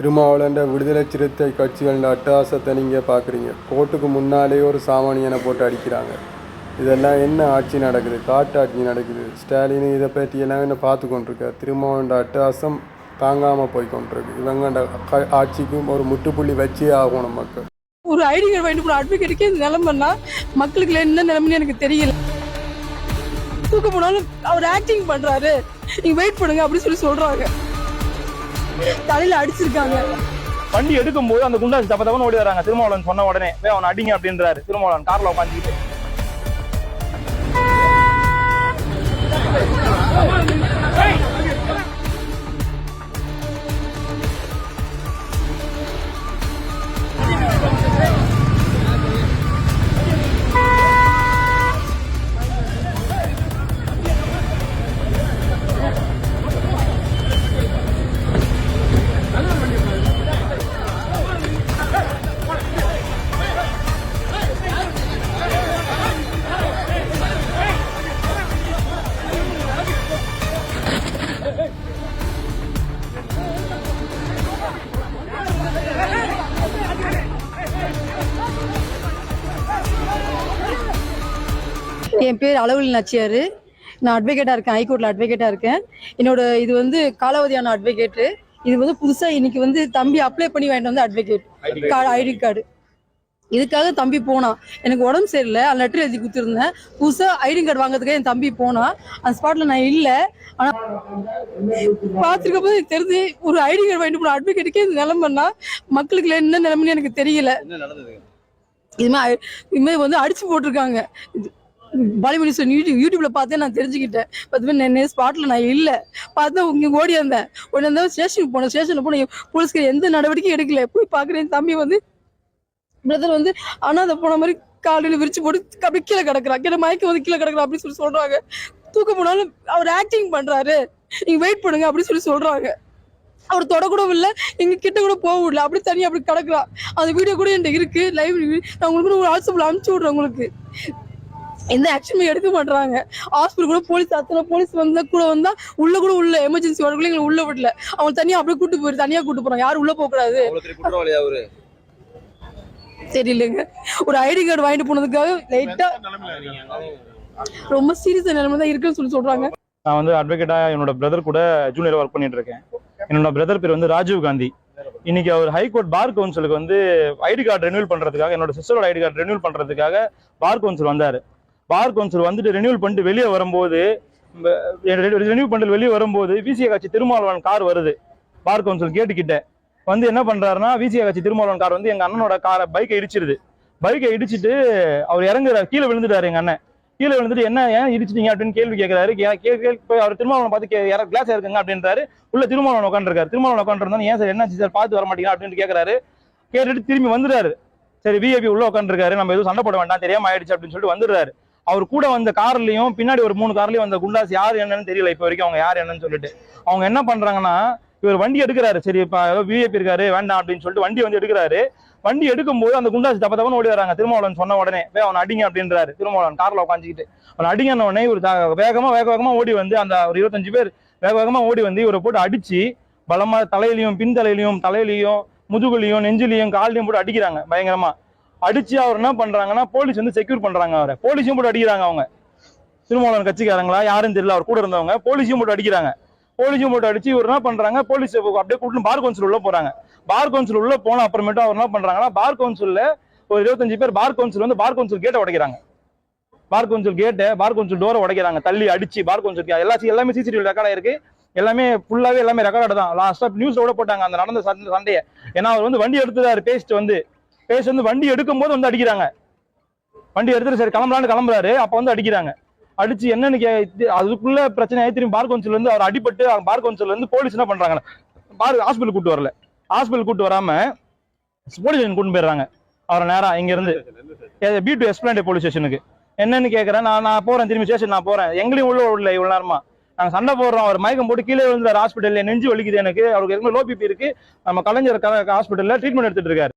திருமாவளன்ற விடுதலை சிறுத்தை கட்சிகள் அட்டகாசத்தை நீங்கள் பார்க்குறீங்க கோர்ட்டுக்கு முன்னாலே ஒரு சாமானியனை போட்டு அடிக்கிறாங்க. இதெல்லாம் என்ன ஆட்சி நடக்குது? காட்டாட்சி நடக்குது. ஸ்டாலின் இதை பற்றி எல்லாம் என்ன பார்த்து கொண்டிருக்கார் திருமாவளன்ற அட்டகாசம் தாங்காமல் போய் கொண்டிருக்கு இவங்க ஆட்சிக்கும் ஒரு முட்டுப்புள்ளி வச்சே ஆகணும் மக்கள். ஒரு ஐடி கார்டு வாங்கிட்டு போன அட்வொகேட்டுக்கே இந்த நிலைமைன்னா மக்களுக்கு என்ன நிலைமைன்னு எனக்கு தெரியல. தூக்க போனாலும் அவர் ஆக்டிங் பண்ணுறாரு நீங்கள் வெயிட் பண்ணுங்க அப்படின்னு சொல்லி சொல்கிறாங்க தலையில அடிச்சிருக்காங்க. வண்டி எடுக்கும் போது அந்த குண்டாசி தப்ப தப்பன்னு ஓடி வராங்க. திருமாவளவன் சொன்ன உடனே "டேய், அவனை அடிங்க அப்படின்றாரு. திருமாவளவன் கார்ல உட்காந்துக்கிட்டு. என் பேர் அளவில் நச்சியாரு. நான் அட்வொகேட்டா இருக்கேன் ஹைகோர்ட்ல அட்வொகேட்டா இருக்கேன். என்னோட இது வந்து காலாவதியான அட்வொகேட்டு இது வந்து புதுசா இன்னைக்கு வந்து தம்பி அப்ளை பண்ணி வாங்கிட்டு வந்து அட்வொகேட் கார்டு ஐடி கார்டு இதுக்காக தம்பி போனான் எனக்கு உடம்பு சரியில்லை அந்த லெட்டர் எழுதி கொடுத்துருந்தேன். புதுசா ஐடி கார்டு வாங்குறதுக்காக என் தம்பி போனான் அந்த ஸ்பாட்ல நான் இல்லை. ஆனா பார்த்துருக்க போது தெரிஞ்சு ஒரு ஐடி கார்டு வாங்கிட்டு போன அட்வொகேட்டுக்கே இந்த நிலைமைன்னா மக்களுக்கு என்ன நிலைமைன்னு எனக்கு தெரியல. இது மாதிரி இது மாதிரி வந்து அடிச்சு போட்டிருக்காங்க. இது பாலிவுட் சார் யூடியூப் யூடியூப்ல பார்த்தே நான் தெரிஞ்சுக்கிட்டேன். பத்து நான் ஸ்பாட்ல நான் இல்லை. பார்த்தா இங்கே ஓடி வந்தேன். உடனே வந்தா ஸ்டேஷனுக்கு போனேன். ஸ்டேஷனில் போன போலீஸ்க்கு எந்த நடவடிக்கையும் எடுக்கல. போய் பார்க்குறேன். தம்பி வந்து பிரதர் வந்து அனாதை போன மாதிரி காலையில விரிச்சு போட்டு அப்படி கீழே கிடக்குறான். கீழே மயக்கம் வந்து கீழே கிடக்குறா அப்படின்னு சொல்லி சொல்றாங்க. தூக்க போனாலும் அவர் ஆக்டிங் பண்றாரு. நீங்க வெயிட் பண்ணுங்க அப்படின்னு சொல்லி சொல்றாங்க. அவர் தொடக்கூடவும் இல்லை. எங்க கிட்ட கூட போக விடல அப்படி தனியாக அப்படி கிடக்குறான். அந்த வீடியோ கூட என்கிட்ட இருக்கு. லைவ் நான் உங்களுக்கு ஒரு வாட்ஸ்அப்ல அனுப்பிச்சு விடுறேன் உங்களுக்கு. எந்த ஆக்ஷனுமே எடுக்க மாட்டாங்க ஹாஸ்பிட்டல் கூட போலீஸ் அத்தனை போலீஸ் வந்தா கூட வந்தா உள்ள கூட உள்ள எமர்ஜென்சி வரக்குள்ள எங்களை உள்ள விடல. அவங்க தனியா அப்படியே கூட்டு போயிரு தனியா கூட்டு போறாங்க. யாரும் உள்ள போக கூடாது. தெரியலங்க. ஒரு ஐடி கார்டு வாங்கிட்டு போனதுக்காக லைட்டா ரொம்ப சீரியஸ் நிலைமை தான் இருக்குன்னு சொல்லி சொல்றாங்க. நான் வந்து அட்வொகேட்டா என்னோட பிரதர் கூட ஜூனியர் ஒர்க் பண்ணிட்டு இருக்கேன். என்னோட பிரதர் பேர் வந்து ராஜீவ் காந்தி. இன்னைக்கு அவர் ஹைகோர்ட் பார் கவுன்சிலுக்கு வந்து ஐடி கார்டு ரெனியூல் பண்றதுக்காக என்னோட சிஸ்டரோட ஐடி கார்டு ரெனியூல் பண்றதுக்காக பார் கவுன்சில் வந்தாரு. பார் கவுன்சில் வந்துட்டு ரெனியூல் பண்ணிட்டு வெளியே வரும்போது ரெனியூ பண்ணிட்டு வெளியே வரும்போது விசிஏ கட்சி திருமாவளவன் கார் வருது. பார் கவுன்சில் கேட்டு கிட்ட வந்து என்ன பண்றாருன்னா விசிஏ கட்சி திருமாவளவன் கார் வந்து எங்க அண்ணனோட காரை பைக்கை இடிச்சிருது. பைக்கை இடிச்சிட்டு அவர் இறங்குறாரு. கீழே விழுந்துட்டாரு எங்க அண்ணன். கீழே விழுந்துட்டு என்ன ஏன் இடிச்சிட்டீங்க அப்படின்னு கேள்வி கேட்குறாரு கே- போய் அவர் திருமாவளவன் பார்த்து கே- யாரா கிளாஸ் இருக்குங்க அப்படின்றாரு. உள்ள திருமாவளவன் உட்காந்துருக்காரு திருமாவளவன் உட்காந்துருந்தா ஏன் சார் என்னாச்சு சார்? பார்த்து வர மாட்டீங்க அப்படின்னு கேட்கறாரு கேட்டுட்டு திரும்பி வந்துடுறாரு. சரி விஏபி உள்ள உட்காந்துருக்காரு நம்ம எதுவும் சண்டை போட வேண்டாம். தெரியாம ஆயிடுச்சு அப்படின்னு சொல்லிட்டு வந்துடுறாரு. அவர் கூட வந்த கார்லயும் பின்னாடி ஒரு மூணு கார்லயும் வந்த குண்டாஸ் யார் என்னன்னு தெரியல இப்ப வரைக்கும் அவங்க யார் என்னன்னு சொல்லிட்டு. அவங்க என்ன பண்றாங்கன்னா இவர் வண்டி எடுக்கிறாரு. சரி இப்ப ஏதோ விஐபி இருக்காரு வேண்டாம் அப்படின்னு சொல்லிட்டு வண்டி வந்து எடுக்கிறாரு. வண்டி எடுக்கும்போது அந்த குண்டாஸ் தப்ப தப்பன்னு ஓடி வராங்க. திருமாவளவன் சொன்ன உடனே "டேய், அவன் அடிங்க அப்படின்றாரு. திருமாவளவன் கார்ல உட்காந்துக்கிட்டு அவன் அடிங்கன உடனே ஒரு வேகமா வேக வேகமா ஓடி வந்து அந்த ஒரு இருபத்தஞ்சு பேர் வேக வேகமா ஓடி வந்து இவரை போட்டு அடிச்சு பலமா தலையிலையும் பின் தலையிலையும் தலையிலையும் முதுகுலையும் நெஞ்சிலையும் கால்லையும் போட்டு அடிக்கிறாங்க பயங்கரமா. அடிச்சு அவர் என்ன பண்றாங்கன்னா போலீஸ் வந்து செக்யூர் பண்றாங்க அவரை. போலீஸும் போட்டு அடிக்கிறாங்க அவங்க. திருமாவளவன் கட்சிக்காரங்களா? யாரும் தெரியல அவர் கூட இருந்தவங்க. போலீஸையும் போட்டு அடிக்கிறாங்க. போலீஸும் போட்டு அடிச்சு இவர் என்ன பண்றாங்க போலீஸ் அப்படியே கூட்டு பார் கவுன்சில் உள்ள போறாங்க. பார் கவுன்சில் உள்ள போன அப்புறமேட்டு அவர் என்ன பண்றாங்கன்னா பார் கவுன்சில்ல ஒரு இருபத்தஞ்சு பேர் பார் கவுன்சில் வந்து பார் கவுன்சில் கேட்டை உடைக்கிறாங்க. பார் கவுன்சில் கேட்டை பார் கவுன்சில் டோரை உடைக்கிறாங்க. தள்ளி அடிச்சு பார் கவுன்சில் எல்லா எல்லாமே சிசிடிவி ரெக்கார்டாக இருக்கு எல்லாமே ஃபுல்லாவே எல்லாமே ரெக்கார்டு தான் லாஸ்டா நியூஸ்ல கூட போட்டாங்க அந்த நடந்த சண்டை- சண்டையை. ஏன்னா அவர் வந்து வண்டி எடுத்துறாரு பேசிட்டு வந்து. பேசி வந்து வண்டி எடுக்கும் போது வந்து அடிக்கிறாங்க. வண்டி எடுத்துட்டு சரி கிளம்பலான்னு கிளம்புறாரு. அப்போ வந்து அடிக்கிறாங்க. அடிச்சு என்னன்னு கே அதுக்குள்ள பிரச்சனை ஆகி திரும்பி பார் கவுன்சில் வந்து அவர் அடிபட்டு பார் கவுன்சில் வந்து போலீஸ் என்ன பண்றாங்க? பார் ஹாஸ்பிட்டல் கூட்டு வரல. ஹாஸ்பிட்டல் கூட்டு வராம போலீஸ் ஸ்டேஷன் கூட்டு போயிடுறாங்க. அவரை நேரா இங்க இருந்து பி டு எஸ்பிளாண்டே போலீஸ் ஸ்டேஷனுக்கு என்னன்னு கேட்குறேன் நான் நான் போறேன். திரும்பி ஸ்டேஷன் நான் போறேன். எங்களையும் உள்ள விடல இவ்வளவு நேரமா. நாங்க சண்டை போடுறோம். அவர் மயக்கம் போட்டு கீழே விழுந்தார் ஹாஸ்பிட்டல்ல நெஞ்சு வலிக்குது எனக்கு. அவருக்கு ஏற்கனவே லோ பிபி இருக்கு. நம்ம கலைஞர் ஹாஸ்பிட்டல்ல ட்ரீட்மெண்ட் எடுத்துட்டு இருக்காரு.